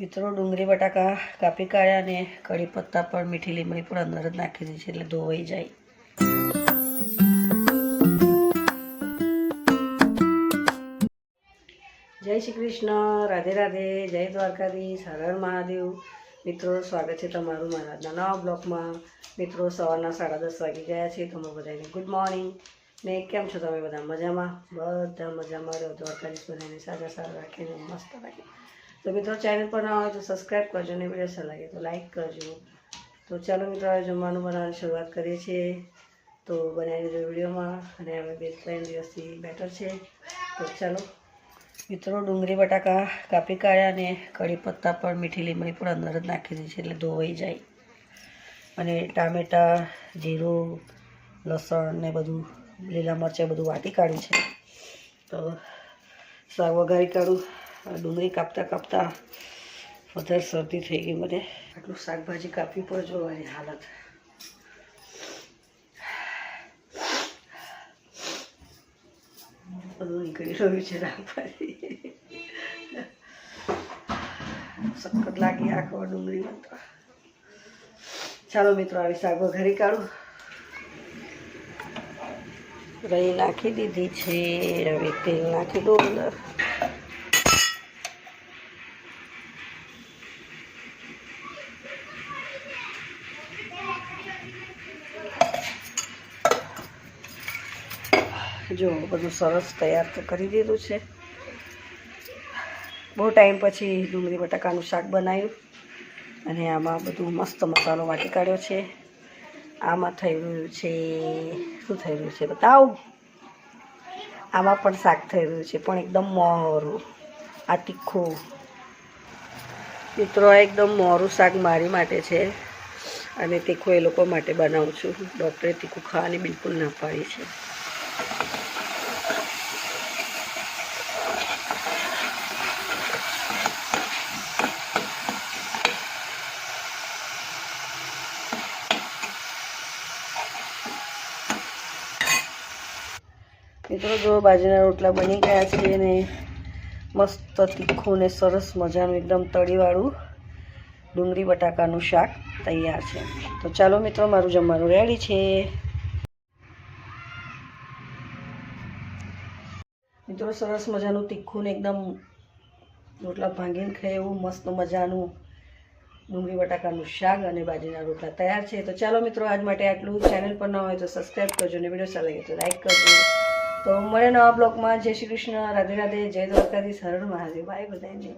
મિત્રો, ડુંગળી, બટાકા, કાપી કાઢ્યા અને કઢી પત્તા પણ મીઠી લીમડી પણ અંદર જ નાખી દીધી છે એટલે ધોવાઈ જાય. જય શ્રી કૃષ્ણ, રાધે રાધે, જય દ્વારકાધીશ, હર મહાદેવ. મિત્રો, સ્વાગત છે તમારું મારા નવા બ્લોગમાં. મિત્રો, સવારના સાડા દસ વાગી ગયા છે તમે બધાને ગુડ મોર્નિંગ. ને કેમ છો તમે બધા? મજામાં? બધા મજામાં રહો, દ્વારકાધીશ બધાને સાજા સારા રાખીને, મસ્ત રાખે તો મિત્રો ચેનલ પર ના હોય તો સબસ્ક્રાઈબ કરજો અને વીડિયો સારા લાગે તો લાઈક કરજો. તો ચાલો મિત્રો હવે જમવાનું બનાવવાની શરૂઆત કરીએ છીએ. તો બનાવી દીધો વિડીયોમાં અને હવે બે ત્રણ દિવસથી બેટર છે. તો ચાલો મિત્રો ડુંગળી, બટાકા, કાપી કાઢ્યા અને કઢી પત્તા પણ મીઠી લીમડી પણ અંદર જ નાખી દીધી છે એટલે ધોવાઈ જાય. અને ટામેટાં, જીરું, લસણ ને બધું, લીલા મરચાં બધું વાટી કાઢ્યું છે. તો શાક વઘારી કાઢું. ડુંગળી કાપતા કાપતા વધારે શરદી થઈ ગઈ મને. આટલું શાકભાજી કાપવી પણ જોવાની હાલત. બધું નીકળી રહ્યું છે રામભાઈ. સખત લાગી આખો ડુંગળીમાં તો. ચાલો મિત્રો, આવી શાક વઘારી કાઢું. રહી નાખી દીધી છે. હવે તેલ નાખી દો અંદર. જો, બધું સરસ તૈયાર તો કરી દીધું છે. બહુ ટાઈમ પછી ડુંગળી બટાકાનું શાક બનાવ્યું અને આમાં બધું મસ્ત મસાલો વાટી કાઢ્યો છે. આમાં થઈ રહ્યું છે, શું થઈ રહ્યું છે બતાવું? આમાં પણ શાક થઈ રહ્યું છે, પણ એકદમ મોરું, આ તીખું. મિત્રો, આ એકદમ મોરું શાક મારી માટે છે અને તીખું એ લોકો માટે બનાવું છું. ડૉક્ટરે તીખું ખાવાની બિલકુલ ના પાડી છે. મિત્રો, જો બાજરીના રોટલા બની ગયા છે અને મસ્ત તીખું ને સરસ મજાનું, એકદમ તળીવાળું ડુંગળી બટાકાનું શાક તૈયાર છે. તો ચાલો મિત્રો, મારું જમવાનું રેડી છે. મિત્રો, સરસ મજાનું તીખું ને એકદમ રોટલા ભાંગીને ખાય એવું મસ્ત મજાનું ડુંગળી બટાકાનું શાક અને બાજરીના રોટલા તૈયાર છે. તો ચાલો મિત્રો, આજ માટે આટલું. ચેનલ પર ન હોય તો સબસ્ક્રાઈબ કરજો અને વીડિયો લાગે તો લાઈક કરજો. તો મળે નવા બ્લોગમાં. જય શ્રી કૃષ્ણ. રાધે રાધે. જય દ્વારકાધીશ. હર મહાદેવ. બાય બધાને.